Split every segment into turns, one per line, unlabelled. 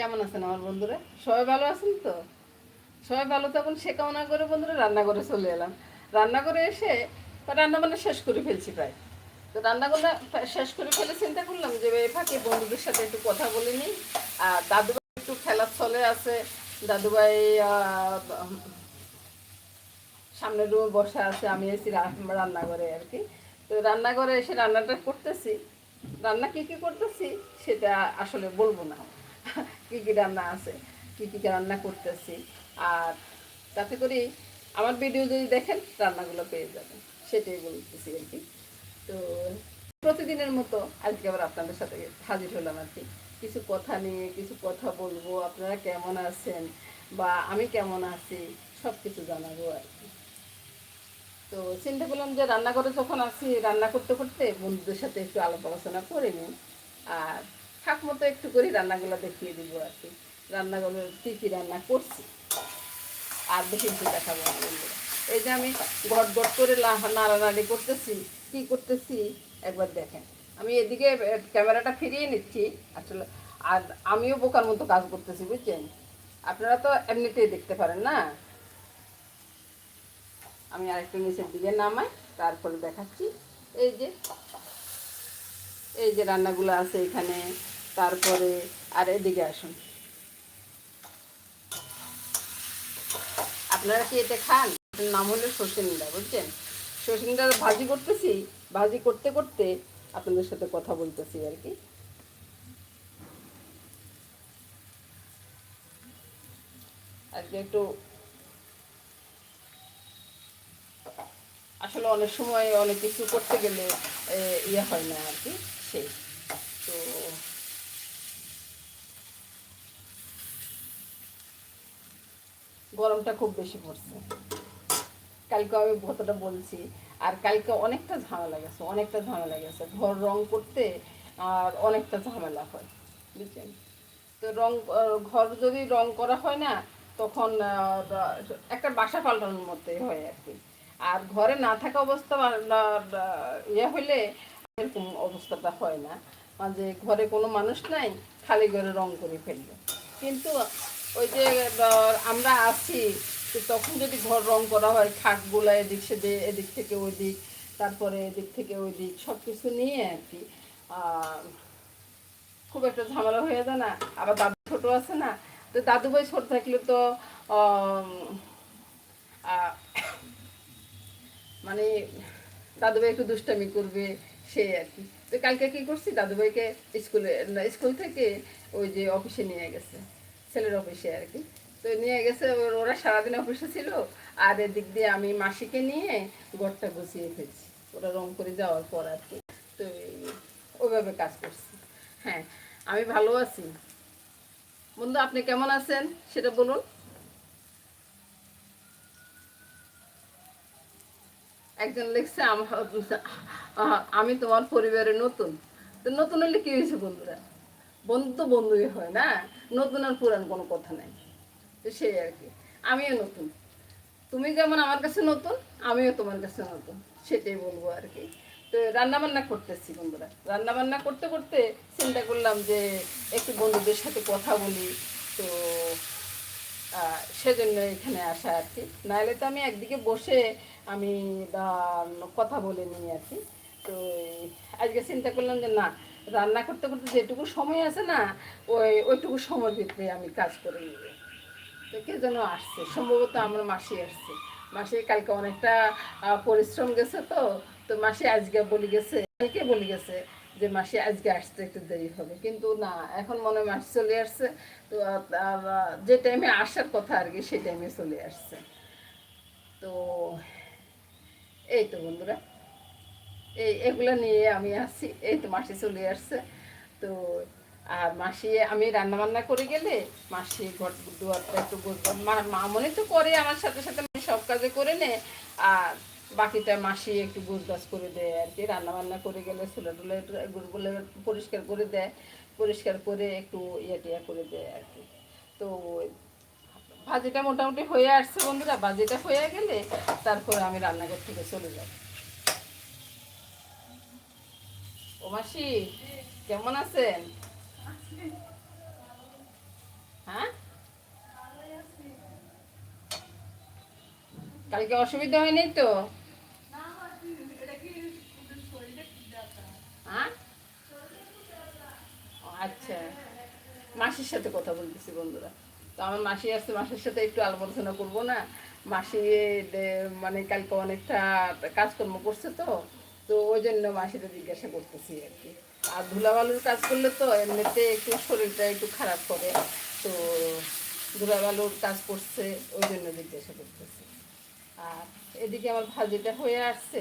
কেমন আছেন আমার বন্ধুরা? সবাই ভালো আছেন তো? সবাই ভালো থাকুন, সে কামনা করে বন্ধুরা রান্না করে চলে এলাম। রান্না করে এসে রান্না বান্না শেষ করে ফেলছি প্রায়। তো রান্না করে শেষ করে ফেলে চিন্তা করলাম যে ফাঁকে বন্ধুদের সাথে একটু কথা বলে নিই। আর দাদুভাই একটু খেলার চলে আছে। দাদুভাই সামনের রুমে বসা আছে। আমি এসি রা- রান্নাঘরে আর কি। তো রান্নাঘরে এসে রান্নাটা করতেছি। রান্না কি কি করতেছি সেটা আসলে বলব না। কি কি রান্না আছে, কি কি রান্না করতেছি, আর তাতে করে আমার ভিডিও যদি দেখেন, রান্নাগুলো পেয়ে যাবেন। সেটাই বলতেছি আর কি। তো প্রতিদিনের মতো আজকে আবার আপনাদের সাথে হাজির হলাম আর কি। কিছু কথা নিয়ে, কিছু কথা বলব, আপনারা কেমন আছেন বা আমি কেমন আছি সব কিছু জানাব আর কি। তো চিন্তা করলাম যে রান্নাঘরে যখন আসি রান্না করতে করতে বন্ধুদের সাথে একটু আলাপ আলোচনা করে নিই। আর থাক মতো একটু করে রান্নাগুলো দেখিয়ে দিব আর কি। রান্নাগুলো কী কী রান্না করছি। আর বেশি কিছু দেখাবো এই যে আমি ঘট ঘট করে নাড়ানাড়ি করতেছি, কি করতেছি, একবার দেখেন। আমি এদিকে ক্যামেরাটা ফিরিয়ে নিচ্ছি, আসলে। আর আমিও বোকার মতো কাজ করতেছি, বুঝছেন? আপনারা তো এমনিতেই দেখতে পারেন না? আমি আরেকটু নিচের দিকে নামাই, তারপরে দেখাচ্ছি। এই যে এই যে রান্নাগুলো আছে এখানে। তারপরে আর এদিকে আসুন। আপনারা কি এটা খান? নাম হলো সর্ষেনিন্দা বুঝছেন? সর্ষেনিন্দা ভাজি করতেছি, ভাজি করতে করতে আপনাদের সাথে কথা বলতেছি আর কি। একটু আসলে অনেক সময় অনেক কিছু করতে গেলে ইয়ে হয় না আর কি, সেই। তো গরমটা খুব বেশি পড়ছে। কালকে আমি কতটা বলছি, আর কালকে অনেকটা ঝামেলা গেছে, অনেকটা ঝামেলা গেছে। ঘর রং করতে আর অনেকটা ঝামেলা হয়, বুঝছেন? তো রং, ঘর যদি রং করা হয় না, তখন একটা বাসা পাল্টানোর মধ্যে হয় আর কি। আর ঘরে না থাকা অবস্থা ইয়ে হইলে এরকম অবস্থাটা হয় না। যে ঘরে কোনো মানুষ নাই, খালি ঘরে রং করে ফেলবে। কিন্তু ওই যে আমরা আছি তখন যদি ঘর রং করা হয়, খাটগুলো এদিক সেদিক, এদিক থেকে ওই দিক তারপরে এদিক থেকে ওই দিক সব কিছু নিয়ে আর কি খুব একটা ঝামেলা হয়ে যায় না। আবার দাদু ছোট আছে না, তো দাদু ভাই ছোট থাকলে তো মানে দাদু দাদুভাই একটু দুষ্টামি করবে, সে আর কি। তো কালকে কি করছি? দাদুভাইকে স্কুলে, স্কুল থেকে ওই যে অফিসে নিয়ে গেছে। ছেলের অফিসে আর কি। তো নিয়ে গেছে, ওরা সারাদিন অফিসে ছিল। আর এদিক দিয়ে আমি মাসিকে নিয়ে ঘরটা গুছিয়ে ফেলছি। ওরা রং করে যাওয়ার পর আর কি। তো ওইভাবে কাজ করছি। হ্যাঁ আমি ভালো আছি। বন্ধু, আপনি কেমন আছেন? সেটা বলুন। একজন লিখছে আম- তোমার পরিবারে নতুন। তো নতুন হলে কি হয়েছে বন্ধুরা? বন্ধু তো বন্ধুই হয় না? নতুন আর পুরান কোনো কথা নাই। তো সেই আর কি। আমিও নতুন। তুমি যেমন আমার কাছে নতুন, আমিও তোমার কাছে নতুন। সেটাই বলব আর কি। তো রান্নাবান্না করতেছি বন্ধুরা। রান্নাবান্না করতে করতে চিন্তা করলাম যে একটু বন্ধুদের সাথে কথা বলি। তো সেজন্য এখানে আসা আর কি। নাহলে তো আমি একদিকে বসে আমি কথা বলে নিই আর কি। তো আজকে চিন্তা করলাম যে না রান্না করতে করতে যেটুকু সময় আছে না, ওই, ওইটুকু সময়ের ভিতরে আমি কাজ করে নিব। তো কে যেন আসছে, সম্ভবত আমার মাসি আসছে। মাসি কালকে অনেকটা পরিশ্রম গেছে তো তো মাসি আজকে বলি গেছে, কালকে বলি গেছে যে মাসি আজকে আসতে একটু দেরি হবে। কিন্তু না, এখন মনে মাসি চলে আসছে। তো যে টাইমে আসার কথা আর কি, সেই টাইমে চলে আসছে। তো, এই তো বন্ধুরা। এই এগুলো নিয়ে আমি আসছি এই তো মাসি চলে আসছে। তো, আর মাসি, আমি রান্না বান্না করে গেলে মাসি ঘর দুয়ারটা একটু মা মনে তো করে, আমার সাথে সাথে আমি সব কাজে করে নে আর বাকিটা মাসি একটু গোছগাছ করে দেয় আর কি। রান্না বান্না করে গেলে ছোলা টুলে গুলো পরিষ্কার করে দেয়। পরিষ্কার করে একটু ইয়ে টিয়া করে দেয় আর কি। তো, ভাজিটা মোটামুটি হয়ে আসছে বন্ধুরা। ভাজিটা হয়ে গেলে তারপরে আমি রান্নাঘর থেকে চলে যাব ও মাসি, কেমন আছেন? হ্যাঁ? কালকে অসুবিধা হয়নি তো? হ্যাঁ? আচ্ছা। মাসির সাথে কথা বলতেছি বন্ধুরা। তো আমার মাসি আসছে, মাসির সাথে একটু আলোচনা করব না। মাসি মানে কালকে অনেকটা কাজকর্ম করছে তো। তো ওই জন্য মাসিতে জিজ্ঞাসা করতেছি আর কি। আর ধুলাবালুর কাজ করলে তো এমনিতে একটু শরীরটা একটু খারাপ করে, তো ধুলাবালুর কাজ করছে, ওই জন্য জিজ্ঞাসা করতেছি। আর এদিকে আমার ভাজিটা হয়ে আসছে,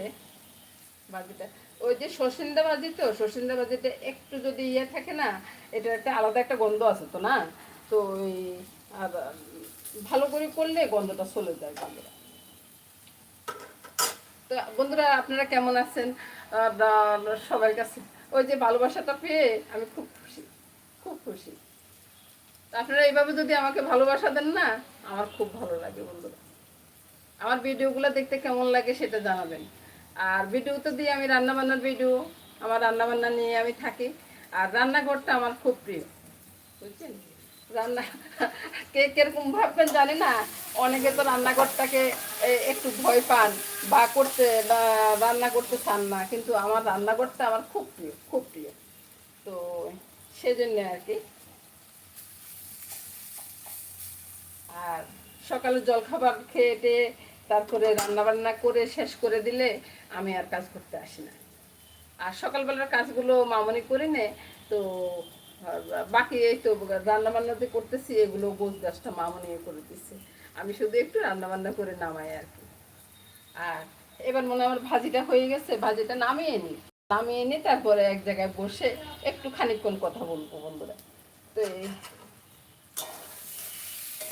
ভাজিটা। ওই যে সসিন্দা ভাজি তো, সসিন্দা ভাজিটা একটু যদি ইয়ে থাকে না এটা একটা আলাদা একটা গন্ধ আছে তো না? তো ওই আর ভালো করে করলে গন্ধটা চলে যায় বন্ধুরা তো বন্ধুরা আপনারা কেমন আছেন? সবার কাছে। ওই যে ভালোবাসাটা পেয়ে আমি খুব খুশি খুব খুশি। আপনারা এইভাবে যদি আমাকে ভালোবাসা দেন না, আমার খুব ভালো লাগে বন্ধুরা। আমার ভিডিওগুলো দেখতে কেমন লাগে সেটা জানাবেন। আর ভিডিওতে দিয়ে আমি রান্নাবান্নার ভিডিও, আমার রান্নাবান্না নিয়ে আমি থাকি। আর রান্নাঘরটা আমার খুব প্রিয়, বুঝছেন? রান্না কে কীরকম ভাববেন জানি না। অনেকে তো রান্নাঘরটাকে একটু ভয় পান, বা করতে, বা- রান্না করতে চান না, কিন্তু আমার রান্নাঘরটা আমার খুব প্রিয় খুব প্রিয়। তো আর কি। আর সকালে জলখাবার খেয়ে টেয়ে তারপরে রান্না বান্না করে শেষ করে দিলে আমি আর কাজ করতে আসি না। আর সকালবেলার কাজগুলো মামনি করে নে তো বাকি এই তো রান্না বান্না যে করতেছি, এগুলো গোছ গাছটা মামনি করে দিচ্ছে আমি শুধু একটু রান্না বান্না করে নামাই আর কি। আর এবার মনে আমার ভাজিটা হয়ে গেছে, ভাজিটা নামিয়ে নিই। নামিয়ে নিই তারপরে এক জায়গায় বসে একটু খানিকক্ষণ কথা বলব বন্ধুরা। তো এই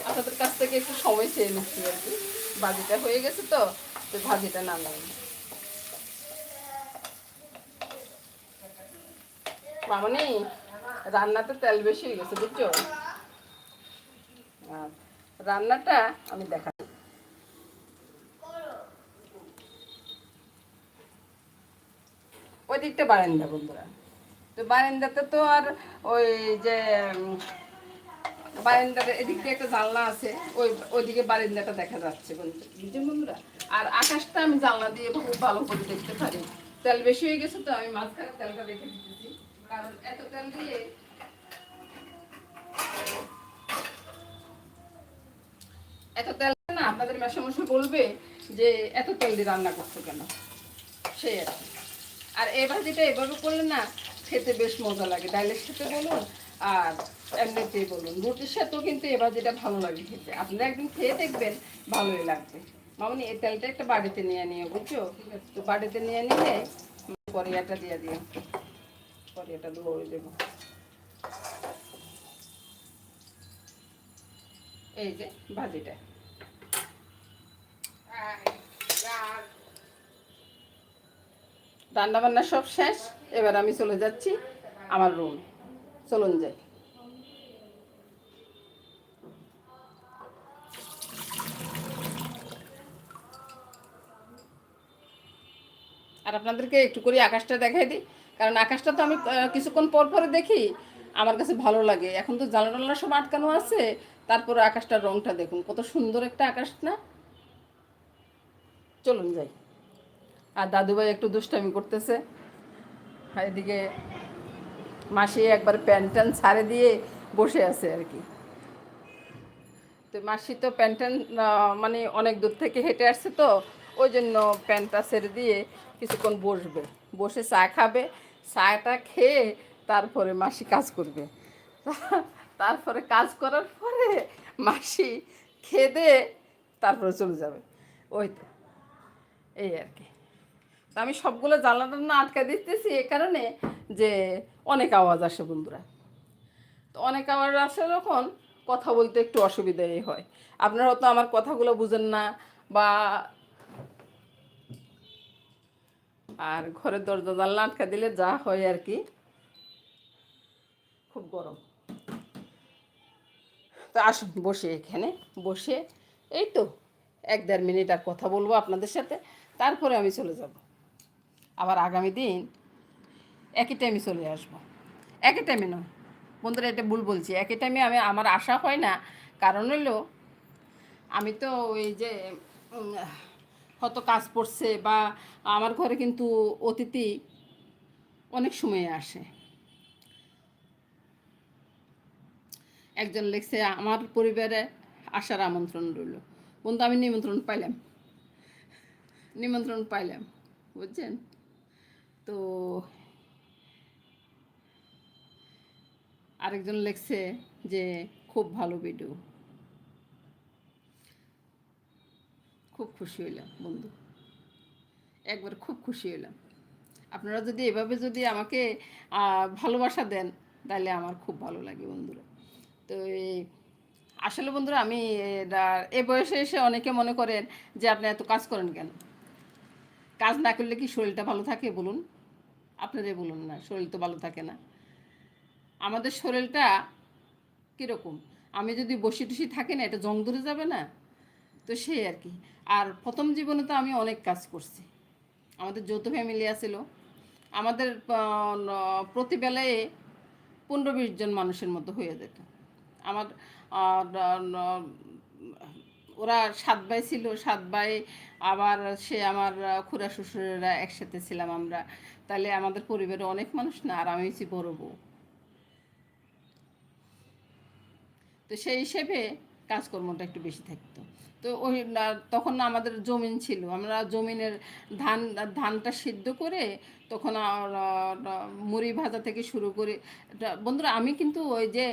আপনাদের কাছ থেকে একটু সময় চেয়ে নিচ্ছি আর কি। ভাজিটা হয়ে গেছে তো তো ভাজিটা নামাই মামনি? রান্নাতে তেল বেশি হয়ে গেছে বুঝছ? রান্নাটা আমি দেখা ওই দিকটা বারান্দা বন্ধুরা। তো বারান্দাতে তো আর ওই যে উম, বারান্দার এদিক দিয়ে একটা জানলা আছে ওই ওইদিকে বারান্দাটা দেখা যাচ্ছে বুঝছেন বন্ধুরা? আর আকাশটা আমি জানলা দিয়ে খুব ভালো করে দেখতে পারি। তেল বেশি হয়ে গেছে তো আমি মাঝখানে তেলটা রেখে দিতেছি। কারণ এত তেল দিয়ে এত তেল না আপনাদের মেশামশা বলবে যে এত তেল দিয়ে রান্না করছ কেন? সেই আর আর ভাজিটা এভাবে করলে না খেতে বেশ মজা লাগে। ডাইলের সাথে বলুন আর এমনিতেই বলুন। রুটির সাথেও কিন্তু এ ভাজিটা ভালো লাগে খেতে। আপনারা একদিন খেয়ে দেখবেন, ভালোই লাগবে। মামনি, এই তেলটা একটা বাড়িতে নিয়ে নিয়ে বুঝছ? তো বাড়িতে নিয়ে নিলে পরিয়াটা দিয়ে দিও। পরিয়াটা ধরে দেবো এই যে ভাজিটা। রান্না বান্না সব শেষ, এবার আমি চলে যাচ্ছি আমার রুম চলুন যাই। আর আপনাদেরকে একটু করে আকাশটা দেখাই দিই। কারণ আকাশটা তো আমি কিছুক্ষণ পর পরে দেখি, আমার কাছে ভালো লাগে। এখন তো জানলা সব আটকানো আছে, তারপরে আকাশটার রংটা দেখুন, কত সুন্দর একটা আকাশ, না? চলুন যাই। আর দাদুভাই একটু দুষ্টামি করতেছে। এদিকে মাসি একবার প্যান্ট ট্যান্ট ছাড়ে দিয়ে বসে আছে আর কি। তো মাসি তো প্যান্ট ট্যান্ট মানে অনেক দূর থেকে হেঁটে আসছে তো, ওই জন্য প্যান্টটা ছেড়ে দিয়ে কিছুক্ষণ বসবে। বসে চা খাবে চাটা খেয়ে তারপরে মাসি কাজ করবে। তারপরে কাজ করার পরে মাসি খেয়ে দিয়ে তারপরে চলে যাবে। ওই তো, এই আর কি। তা আমি সবগুলো জানলা টান্না আটকা দিতেছি এ কারণে যে অনেক আওয়াজ আসে বন্ধুরা। তো অনেক আওয়াজ আসে যখন কথা বলতে একটু অসুবিধাই হয়। আপনারা তো আমার কথাগুলো বুঝেন না বা আর ঘরের দরজা জানলা আটকা দিলে যা হয় আর কি। খুব গরম। তো আসুন, বসে এখানে। বসে এই তো এক দেড় মিনিট আর কথা বলব আপনাদের সাথে। তারপরে আমি চলে যাব। আবার আগামী দিন একই টাইমে চলে আসব। একই টাইমে নয়। বন্ধুরা, এটা ভুল বলছি। একই টাইমে আমি, আমার আশা হয় না। কারণ হলো, আমি তো ওই যে হয়তো কাজ পড়ছে বা আমার ঘরে কিন্তু অতিথি অনেক সময়ে আসে। একজন লিখছে, আমার পরিবারে আসার আমন্ত্রণ রইল। বন্ধু, আমি নিমন্ত্রণ পাইলাম। নিমন্ত্রণ পাইলাম, বুঝছেন? তো আরেকজন লিখছে যে, খুব ভালো ভিডিও খুব খুশি হইলাম, বন্ধু। একবার খুব খুশি হইলাম। আপনারা যদি এভাবে যদি আমাকে ভালোবাসা দেন, তাহলে আমার খুব ভালো লাগে, বন্ধুরা। তো আসলে বন্ধুরা, আমি এ- এ বয়সে এসে অনেকে মনে করেন যে, আপনি এত কাজ করেন কেন? কাজ না করলে কি শরীরটা ভালো থাকে, বলুন? আপনারাই বলুন না, শরীর তো ভালো থাকে না। আমাদের শরীরটা কীরকম? আমি যদি বসে টসি থাকি না, এটা জং ধরে যাবে না? তো সেই আর কি। আর প্রথম জীবনে তো আমি অনেক কাজ করছি। আমাদের যৌথ ফ্যামিলি আছিল। আমাদের প্রতিবেলায় পনেরো বিশ জন মানুষের মতো হয়ে যেত। আমার ওরা সাত ভাই ছিল। সাত ভাই, আবার সে আমার খুড়া শ্বশুরেরা একসাথে ছিলাম আমরা। তাহলে আমাদের পরিবারে অনেক মানুষ না, আর আমি হচ্ছি বড় বউ। তো সেই হিসেবে কাজকর্মটা একটু বেশি থাকতো। তো ওই তখন আমাদের জমিন ছিল। আমরা জমিনের ধান, ধানটা সিদ্ধ করে তখন মুড়ি ভাজা থেকে শুরু করে বন্ধুরা আমি কিন্তু ওই যে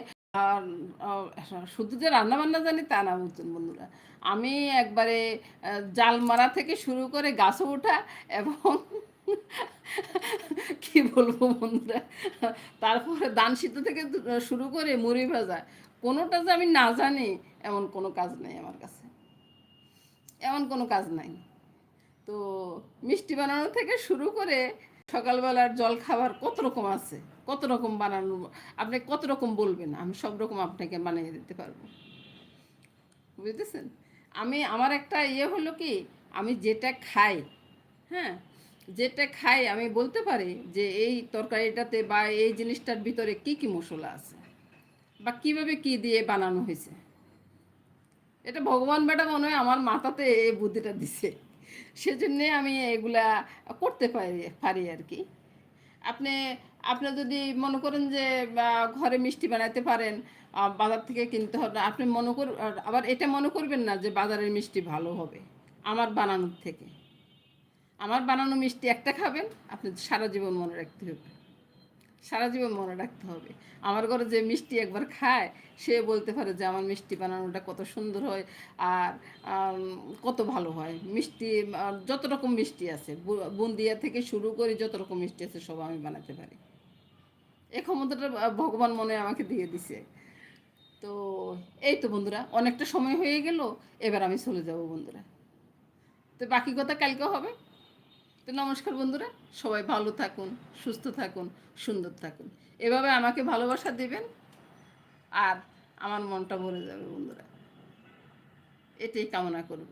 শুধু যে রান্না বান্না জানি তা না বুঝছেন বন্ধুরা। আমি একবারে জাল মারা থেকে শুরু করে গাছে ওঠা এবং কি বলব বন্ধুরা, তারপরে দান সিদ্ধ থেকে শুরু করে মুড়ি ভাজা কোনোটা যে আমি না জানি, এমন কোনো কাজ নেই আমার কাছে। এমন কোনো কাজ নাই। তো মিষ্টি বানানো থেকে শুরু করে সকালবেলার জল খাবার কত রকম আছে, কত রকম বানানো, আপনি কত রকম বলবেন, আমি সব রকম আপনাকে বানিয়ে দিতে পারব। বুঝতেছেন? আমি, আমার একটা ইয়ে হলো কি, আমি যেটা খাই হ্যাঁ যেটা খাই, আমি বলতে পারি যে এই তরকারিটাতে বা এই জিনিসটার ভিতরে কি কি মশলা আছে। বা কীভাবে কি দিয়ে বানানো হয়েছে? এটা ভগবান বেটা মনে হয় আমার মাথাতে এই বুদ্ধিটা দিছে। সেজন্যে আমি এগুলা করতে পারি পারি আর কি। আপনি আপনি যদি মনে করেন যে ঘরে মিষ্টি বানাতে পারেন বাজার থেকে কিনতে হবে। আপনি মনে কর, আবার এটা মনে করবেন না যে বাজারের মিষ্টি ভালো হবে, আমার বানানোর থেকে। আমার বানানো মিষ্টি একটা খাবেন, আপনি সারা জীবন মনে রাখতে হবে। সারা জীবন মনে রাখতে হবে। আমার ঘরে যে মিষ্টি একবার খায়, সে বলতে পারে যে আমার মিষ্টি বানানোটা কত সুন্দর হয় আর কত ভালো হয়। মিষ্টি যত রকম মিষ্টি আছে বুন্দিয়া থেকে শুরু করে যত রকম মিষ্টি আছে সব আমি বানাতে পারি। এ ক্ষমতাটা ভগবান মনে আমাকে দিয়ে দিছে। তো এই তো বন্ধুরা, অনেকটা সময় হয়ে গেল, এবার আমি চলে যাব বন্ধুরা। তো বাকি কথা কালকে হবে। তো নমস্কার বন্ধুরা, সবাই ভালো থাকুন, সুস্থ থাকুন, সুন্দর থাকুন। এভাবে আমাকে ভালোবাসা দিবেন আর আমার মনটা ভরে যাবে বন্ধুরা। এটাই কামনা করব।